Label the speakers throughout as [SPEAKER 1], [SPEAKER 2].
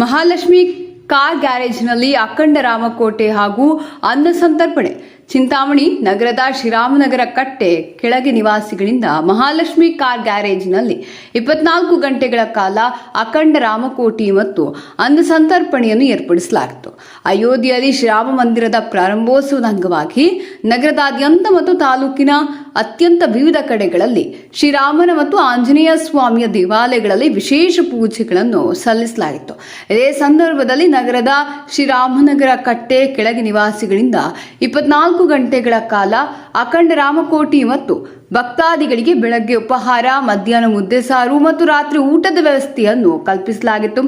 [SPEAKER 1] Mahalakshmi car ಗ್ಯಾರೇಜ್ನಲ್ಲಿ ಅಖಂಡ ರಾಮಕೋಟೆ ಹಾಗೂ ಅನ್ನ ಸಂತರ್ಪಣೆ. ಚಿಂತಾಮಣಿ ನಗರದ ಶ್ರೀರಾಮನಗರ ಕಟ್ಟೆ ಕೆಳಗೆ ನಿವಾಸಿಗಳಿಂದ ಮಹಾಲಕ್ಷ್ಮಿ ಕಾರ್ ಗ್ಯಾರೇಜ್ನಲ್ಲಿ ಇಪ್ಪತ್ನಾಲ್ಕು ಗಂಟೆಗಳ ಕಾಲ ಅಖಂಡ ರಾಮಕೋಟಿ ಮತ್ತು ಅನ್ನ ಸಂತರ್ಪಣೆಯನ್ನು ಏರ್ಪಡಿಸಲಾಗಿತ್ತು. ಅಯೋಧ್ಯೆಯಲ್ಲಿ ಶ್ರೀರಾಮ ಮಂದಿರದ ಪ್ರಾರಂಭೋತ್ಸವದ ಅಂಗವಾಗಿ ನಗರದಾದ್ಯಂತ ಮತ್ತು ತಾಲೂಕಿನ ಅತ್ಯಂತ ವಿವಿಧ ಕಡೆಗಳಲ್ಲಿ ಶ್ರೀರಾಮನ ಮತ್ತು ಆಂಜನೇಯ ಸ್ವಾಮಿಯ ದೇವಾಲಯಗಳಲ್ಲಿ ವಿಶೇಷ ಪೂಜೆಗಳನ್ನು ಸಲ್ಲಿಸಲಾಗಿತ್ತು ಇದೇ ಸಂದರ್ಭದಲ್ಲಿ ನಗರದ ಶ್ರೀರಾಮನಗರ ಕಟ್ಟೆ ಕೆಳಗೆ ನಿವಾಸಿಗಳಿಂದ ಇಪ್ಪತ್ನಾಲ್ಕು ಗಂಟೆಗಳ ಕಾಲ ಅಖಂಡ ರಾಮಕೋಟಿ ಮತ್ತು ಭಕ್ತಾದಿಗಳಿಗೆ ಬೆಳಗ್ಗೆ ಉಪಹಾರ, ಮಧ್ಯಾಹ್ನ ಮುದ್ದೆ ಸಾರು ಮತ್ತು ರಾತ್ರಿ ಊಟದ ವ್ಯವಸ್ಥೆಯನ್ನು ಕಲ್ಪಿಸಲಾಗಿತ್ತು.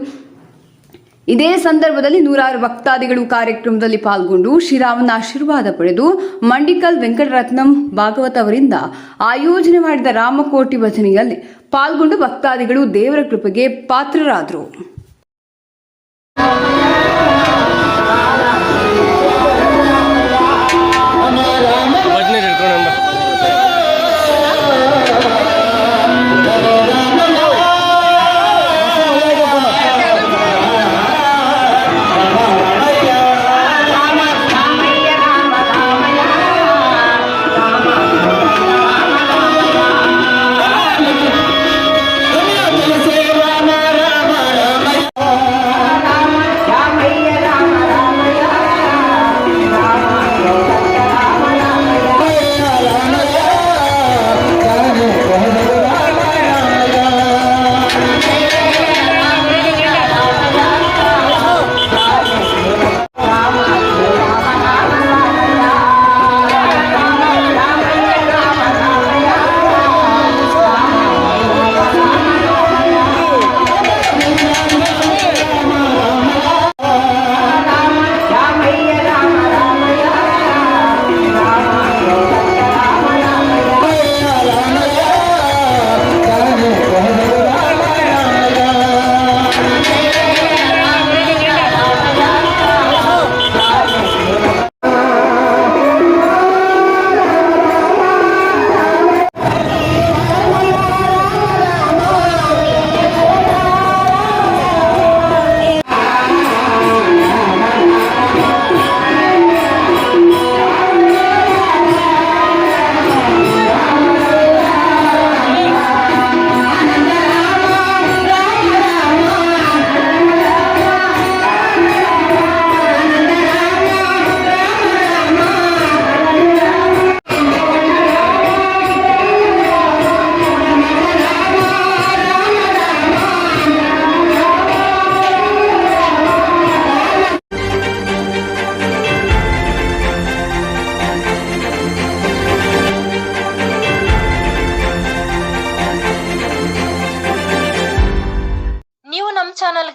[SPEAKER 1] ಇದೇ ಸಂದರ್ಭದಲ್ಲಿ ನೂರಾರು ಭಕ್ತಾದಿಗಳು ಕಾರ್ಯಕ್ರಮದಲ್ಲಿ ಪಾಲ್ಗೊಂಡು ಶ್ರೀರಾಮನ ಆಶೀರ್ವಾದ ಪಡೆದು ಮಂಡಿಕಲ್ ವೆಂಕಟರತ್ನಂ ಭಾಗವತ್ ಅವರಿಂದ ಆಯೋಜನೆ ಮಾಡಿದ ರಾಮಕೋಟಿ ಭಜನೆಯಲ್ಲಿ ಪಾಲ್ಗೊಂಡು ಭಕ್ತಾದಿಗಳು ದೇವರ ಕೃಪೆಗೆ ಪಾತ್ರರಾದರು.